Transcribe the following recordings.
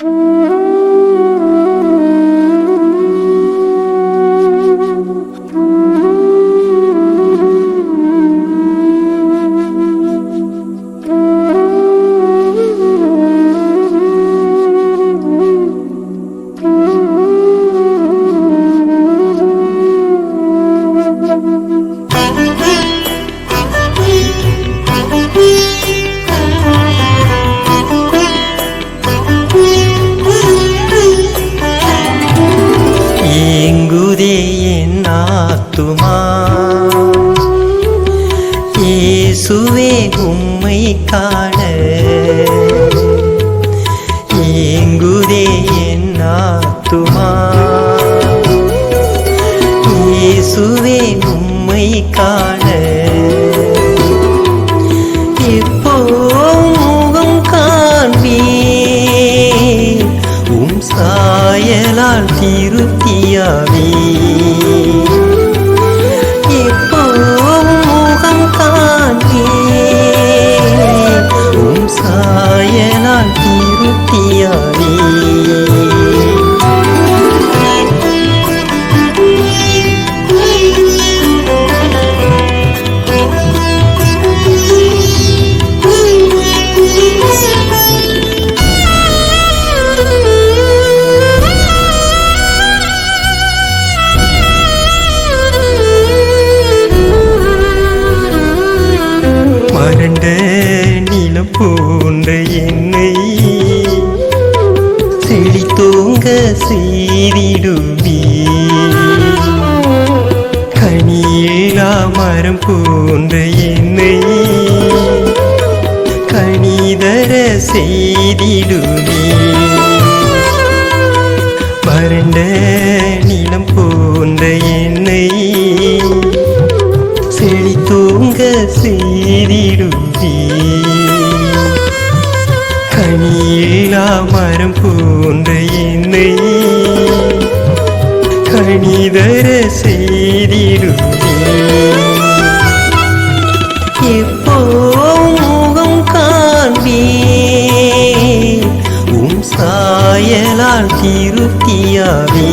ஏங்குதே இயேசுவே உம்மை காண. ஏங்குதே என் ஆத்துமா. இயேசுவே உம்மை காண. எப்போ முகம் காண்பீர். உம் சாயலால் திருப்தியாவே திருப்தியாவே கனியில்லா மரம் போன்ற என்னை கணிதர செய்திடுமே. வறண்ட நிலம் போன்ற என்னை செழித்தோங்க செய்திடுமே. கனியில்லா மரம் போன்ற என்னை நாள் திருப்தியாவே.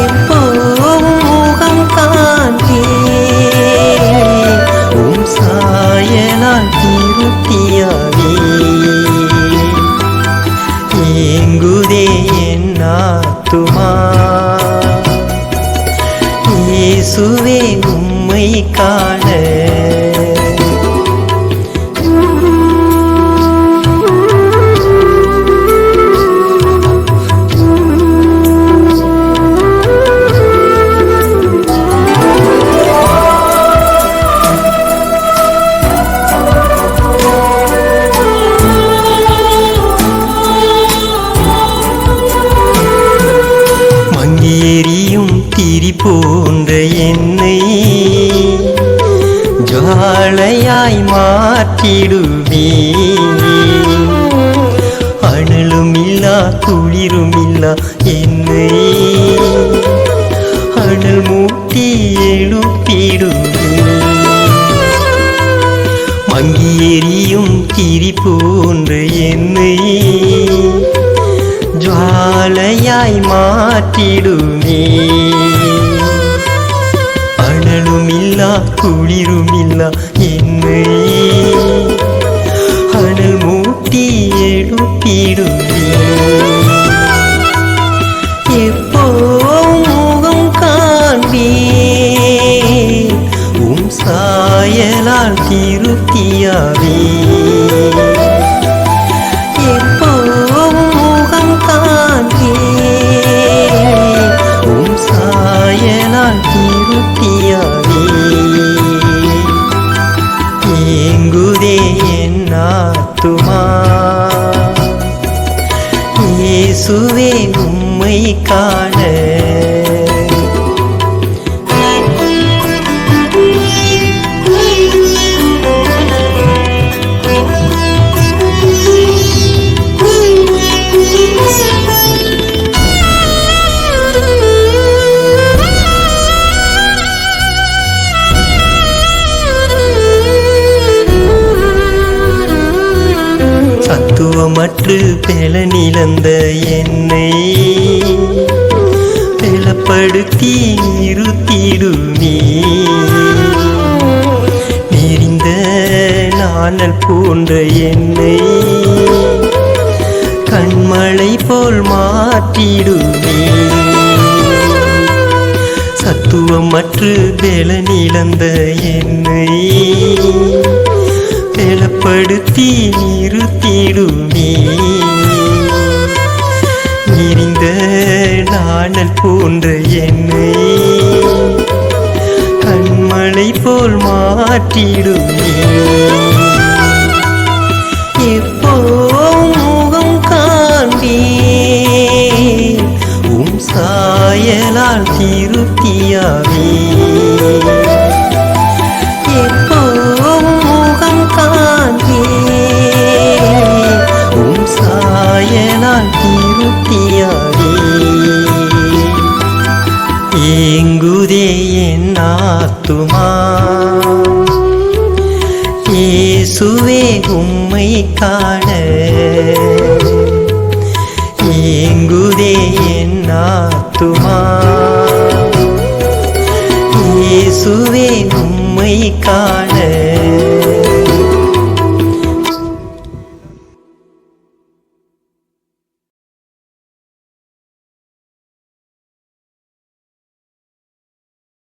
எப்போ முகம் காண்பே உம் நாள் திருப்தியாவே. ஏங்குதே என் ஆத்துமா. இயேசுவே உம்மை காண மங்கேறியும் போன்ற என்னை ஜாலையாய் மாற்றிடுவே அனலும் இல்லா அனலுமில்லா குளிருமில்லா என்னை அனல் மூட்டி எழுப்பிடுவே மங்கி எரியும் கிரி போன்ற என்னை ஜாலையாய் மாற்றிடுமே அனலுமில்லா குளிருமில்லா என்னை. அனல் மூட்டி எழுப்பிடுமே. எப்போ முகம் காண்பே. உம் சாயலால் திருப்தியாவே. எப்போ முகம் இயேசுவே உம்மை காண. சத்துவமற்று பெலனிழந்த என்னை பெலப்படுத்தி நிறுத்திடுமே. நெறிந்த நாணல் போன்ற என்னை கண்மலை போல் மாற்றிடுமே. சத்துவமற்று பெலனிழந்த என்னை பலப்படுத்தி நிறுத்திடுமே. எரிந்த நாணல் போன்ற என்னை கண்மலை போல் மாற்றிடுமே. எப்போ முகம் காண்பே உம் சாயலால் திருப்தியாவே. சாயலால் திருப்தியாவே ஏங்குதே என் ஆத்துமா. இயேசுவே உம்மை காண. ஏங்குதே என் ஆத்துமா. இயேசுவே உம்மை காண.